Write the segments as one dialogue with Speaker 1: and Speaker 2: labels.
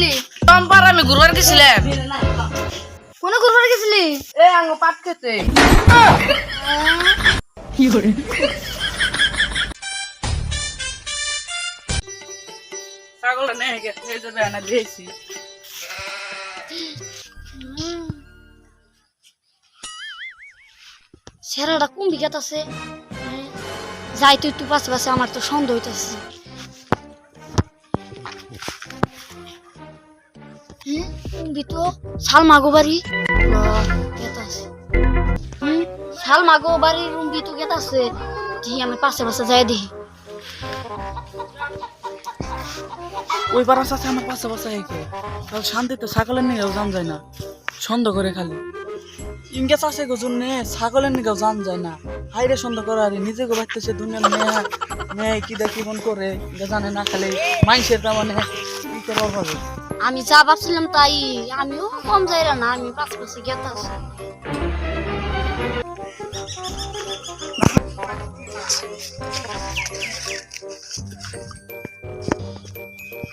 Speaker 1: গেছিলি?
Speaker 2: টম্পার আমি ঘুরবার গেছিলাম।
Speaker 1: কোনে ঘুরবার গেছিলি?
Speaker 2: এ আঙ্গ পাট খেতে। ছাগলটা নেই গেছে এই যে বেনা দিয়েছি।
Speaker 1: সেরাটা কোন বিঘাত আছে যাই তুই তুই পাশে পাশে আমার তো সন্দেহ হইতেছে। তো শাল মাগো বাড়ি। শাল মাগো তো গেত আছে। দেখি আমি পাশে পাশে যাই দেখি।
Speaker 2: ওই পাড়া আছে আমার পাশে পাশে হেঁকে শান্তিতে ছাগলের নিকেও জান যায় না। সন্দেহ করে খালি। ইনকে চাষে গো জন্য ছাগলের নিকেও জান যায় না। হাইরে সন্দেহ করে আর, নিজে গো বাড়তেছে দুনিয়ার মেয়ে মেয়ে কি দেখি মন করে জানে না খালি। মাইসের তা মানে কি
Speaker 1: আমি যা ভাবছিলাম তাই আমিও কম যাই না, আমি পাঁচ পাশে গেত আছি।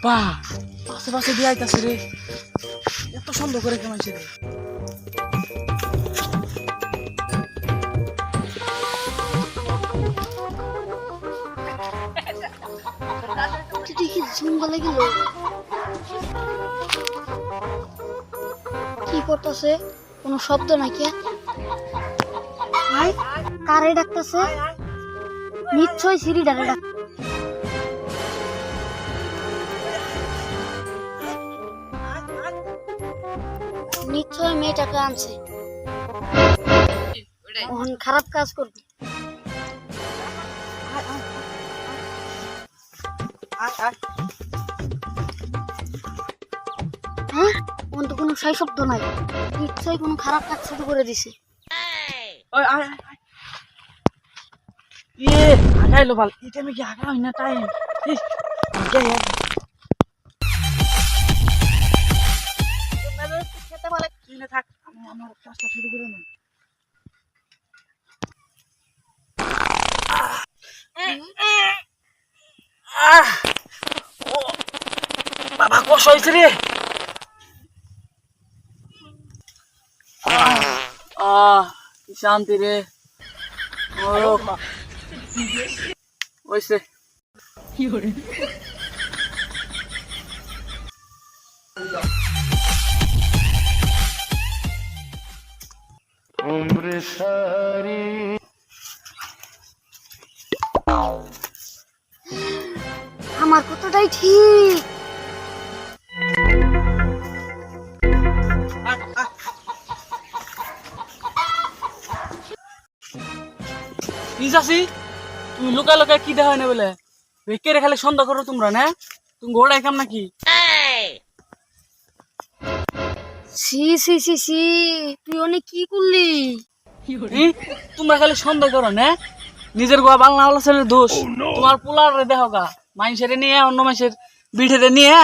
Speaker 2: বা পাশে পাশে দিয়ে আইতাছে রে। এত সন্দেহ করে কেমন রে।
Speaker 1: দেখি গেল কি করতেছে? কোনো শব্দ নাকি? ভাই কারে ডাকতেছে? নিশ্চয় সিঁড়ি ডাকে ডাক নিশ্চয় মেয়েটাকে আনছে। ওখানে খারাপ কাজ করবে। হ্যাঁ ওখানে তো কোনো সাই শব্দ নাই। নিশ্চয়ই কোনো খারাপ কাজ শুরু করে দিছে।
Speaker 2: ইয়ে আগাইলো বাল। কি আগা হয় না টাইম? আগে খেতে বলে। তুই না থাক আমি আমার কাজটা শুরু করে না বাবা কষ হয়েছে রে। আহ কি শান্তি রে
Speaker 1: আমার কথাটাই ঠিক।
Speaker 2: কি চাষি তুমি লুকা লুকা কি দেখা হয় না বলে? বেকে রে খালি সন্দেহ করো তোমরা না? তুমি ঘোড়াই খাম নাকি?
Speaker 1: সি সি সি সি তুই অনেক কি করলি?
Speaker 2: তোমরা খালি সন্দেহ করো না? নিজের গোয়া বাংলা হলো ছেলের দোষ। তোমার পোলার রে দেহ গা। মানুষের নিয়ে অন্য মানুষের বিঠে নিয়ে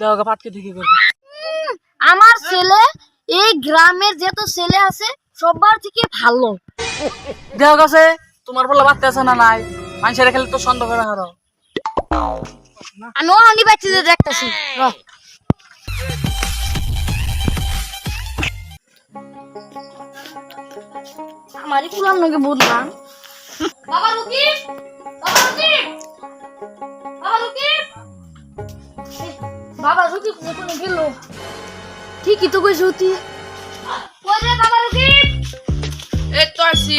Speaker 2: দেহ গা পাটকে থেকে করবে
Speaker 1: আমার ছেলে এই গ্রামের যত ছেলে আছে সবার থেকে ভালো।
Speaker 2: দেহ গেছে তোমার পোলা বাচ্চা আছে না নাই? মানুষের খালি তো সন্দেহ করা হারো
Speaker 1: আমি ও হানি বাচ্চি দিয়ে দেখতেছি। আমারই পুরান নাকি বুঝলাম বাবা রুকি বাবা রুকি বাবা রুকি বাবা রুকি কোনে গেল ঠিকই তো কইছ তুই
Speaker 2: তো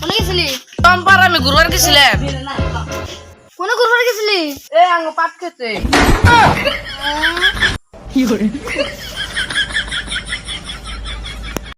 Speaker 1: কোনে গেছিলি?
Speaker 2: টম্পার আমি ঘুরবার গেছিলাম।
Speaker 1: কোনে ঘুরবার গেছিলি?
Speaker 2: এ আঙ্গ পাট খেতে।